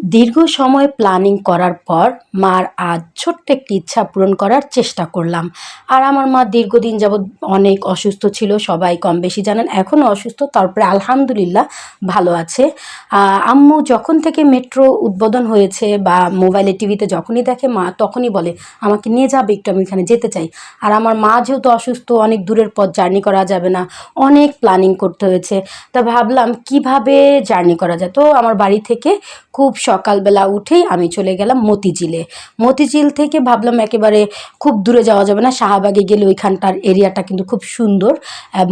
দীর্ঘ সময় প্ল্যানিং করার পর মার আজ ছোট্ট একটি ইচ্ছা পূরণ করার চেষ্টা করলাম। আর আমার মা দীর্ঘদিন যাবৎ অনেক অসুস্থ ছিল, সবাই কম বেশি জানেন এখনও অসুস্থ, তারপরে আলহামদুলিল্লাহ ভালো আছে। আম্মু যখন থেকে মেট্রো উদ্বোধন হয়েছে বা মোবাইলে টিভিতে যখনই দেখে, মা তখনই বলে, আমাকে নিয়ে যাবে, একটু আমি এখানে যেতে চাই। আর আমার মা যেহেতু অসুস্থ, অনেক দূরের পথ জার্নি করা যাবে না, অনেক প্ল্যানিং করতে হয়েছে। তা ভাবলাম, কীভাবে জার্নি করা যায়? তো আমার বাড়ি থেকে খুব সকালবেলা উঠেই আমি চলে গেলাম মতিঝিলে। মতিঝিল থেকে ভাবলাম একেবারে খুব দূরে যাওয়া যাবে না, শাহবাগে গেলে ওইখানটার এরিয়াটা কিন্তু খুব সুন্দর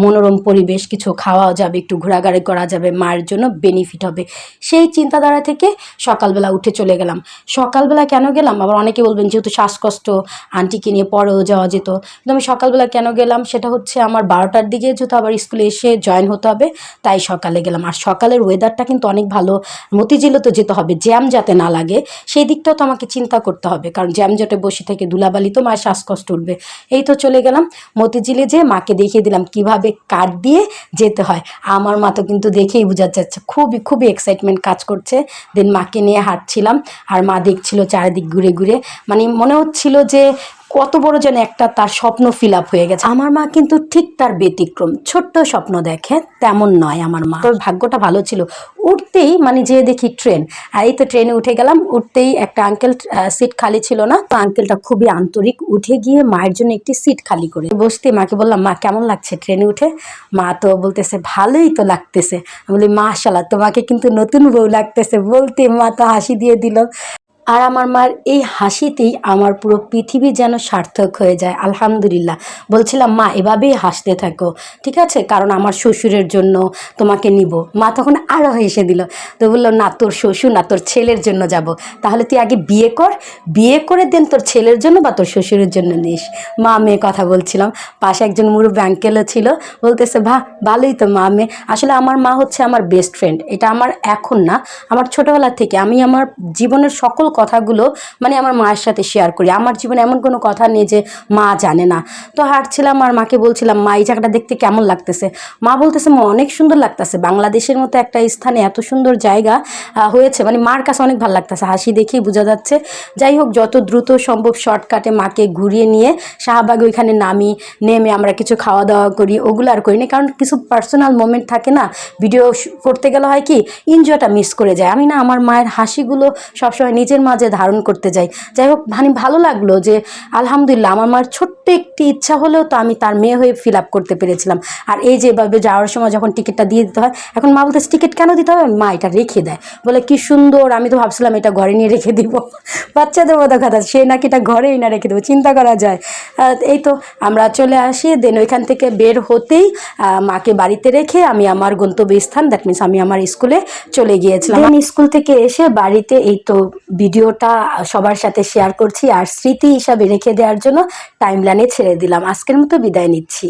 মনোরম পরিবেশ, কিছু খাওয়াও যাবে, একটু ঘোরাঘুরি করা যাবে, মায়ের জন্য বেনিফিট হবে। সেই চিন্তাধারা থেকে সকালবেলা উঠে চলে গেলাম। সকালবেলা কেন গেলাম? আবার অনেকে বলবেন, যেহেতু শ্বাসকষ্ট, আন্টিকে নিয়ে পরেও যাওয়া যেত। কিন্তু আমি সকালবেলা কেন গেলাম? সেটা হচ্ছে আমার বারোটার দিকে যেহেতু আবার স্কুলে এসে জয়েন হতে হবে, তাই সকালে গেলাম। আর সকালের ওয়েদারটা কিন্তু অনেক ভালো। মতিঝিলে তো যেতে হবে জ্যাম যাতে না লাগে, সেই দিকটাও তো আমাকে চিন্তা করতে হবে। কারণ জ্যাম জটে বসে থেকে দুলাবালি তো মায়ের শ্বাসকষ্ট উঠবে। এই তো চলে গেলাম মতিঝিলে যে মাকে দেখিয়ে দিলাম কীভাবে কাঠ দিয়ে যেতে হয়। আমার মা তো কিন্তু দেখেই বোঝা যাচ্ছে খুবই খুবই এক্সাইটমেন্ট কাজ করছে। দেন মাকে নিয়ে হাঁটছিলাম, আর মা দেখছিল চারিদিক ঘুরে ঘুরে। মানে মনে হচ্ছিল যে কত বড় যেন একটা তার স্বপ্ন ফিল আপ হয়ে গেছে। আমার মা কিন্তু ঠিক তার ব্যতিক্রম ছোট্ট স্বপ্ন দেখে তেমন নয় আমার মা। তোর ভাগ্যটা ভালো ছিল। উঠতেই মানে যে দেখি ট্রেন আর এই তো ট্রেনে উঠে গেলাম উঠতেই একটা আঙ্কেল সিট খালি ছিল না তো আঙ্কেলটা খুবই আন্তরিক উঠে গিয়ে মায়ের জন্য একটি সিট খালি করে বসতে মাকে বললাম মা কেমন লাগছে ট্রেনে উঠে? মা তো বলতেছে ভালোই তো লাগতেছে। আমি বলি মাশাল্লাহ তোমাকে কিন্তু নতুন বউ লাগতেছে। বলতে মা তো হাসি দিয়ে দিল। আর আমার মার এই হাসিতেই আমার পুরো পৃথিবী যেন সার্থক হয়ে যায়, আলহামদুলিল্লাহ। বলছিলাম, মা, এভাবেই হাসতে থাকো, ঠিক আছে? কারণ আমার শ্বশুরের জন্য তোমাকে নিব। মা তখন আরও হেসে দিল, তো বলল, না, তোর শ্বশুর না, তোর ছেলের জন্য যাব। তাহলে তুই আগে বিয়ে কর, বিয়ে করে দেন তোর ছেলের জন্য বা তোর শ্বশুরের জন্য নিস। মা মেয়ে কথা বলছিলাম, পাশে একজন মুরব্বী আঙ্কেলও ছিল, বলতেছে ভা ভালোই তো মা মেয়ে আসলে আমার মা হচ্ছে আমার বেস্ট ফ্রেন্ড এটা আমার এখন না, আমার ছোটোবেলা থেকে, আমি আমার জীবনের সকল কথাগুলো মানে আমার মায়ের সাথে শেয়ার করি। আমার জীবনে এমন কোনো কথা নেই যে মা জানে না। তো হাঁটছিলাম আর মাকে বলছিলাম, মা, এই জায়গাটা দেখতে কেমন লাগতেছে? মা বলতেছে, মা, অনেক সুন্দর লাগতেছে। বাংলাদেশের মতো একটা স্থানে এত সুন্দর জায়গা হয়েছে। মানে মার কাছে অনেক ভালো লাগতেছে। হাসি দেখেই বোঝা যাচ্ছে। যাই হোক, যত দ্রুত সম্ভব শর্টকাটে মাকে ঘুরিয়ে নিয়ে শাহবাগে ওইখানে নামি, নেমে আমরা কিছু খাওয়া দাওয়া করি। ওগুলো আর করি না। কারণ কিছু পার্সোনাল মোমেন্ট থাকে না। ভিডিও করতে গেলে হয় কি এনজয়টা মিস করে যায়। আমি না, আমার মায়ের হাসিগুলো সবসময় নিজের মাঝে ধারণ করতে যাই। যাই হোক মানে ভালো লাগল যে, আলহামদুলিল্লাহ আমার মার ছোট্ট একটি ইচ্ছা হলেও তো আমি তার মেয়ে হয়ে ফিল আপ করতে পেরেছিলাম। আর এই যেভাবে যাওয়ার সময় যখন টিকিটটা দিয়ে দিতে হয়, এখন মা বলতেছে টিকিট কেন দিতে হবে? মা এটা রেখে দেয়। বলে, কি সুন্দর, আমি তো ভাবছিলাম এটা ঘরে নিয়ে রেখে দিব। বাচ্চাদের মতো কথা, সে নাকি এটা ঘরেই না রেখে দেবো, চিন্তা করা যায়। এই তো আমরা চলে আসি। দেন ওইখান থেকে বের হতেই মাকে বাড়িতে রেখে আমি আমার গন্তব্যস্থান দ্যাট মিনস আমি আমার স্কুলে চলে গিয়েছিলাম। দেন স্কুল থেকে এসে বাড়িতে এই তো ভিডিওটা সবার সাথে শেয়ার করছি আর স্মৃতি হিসাবে রেখে দেওয়ার জন্য টাইম লাইনে ছেড়ে দিলাম। আজকের মতো বিদায় নিচ্ছি।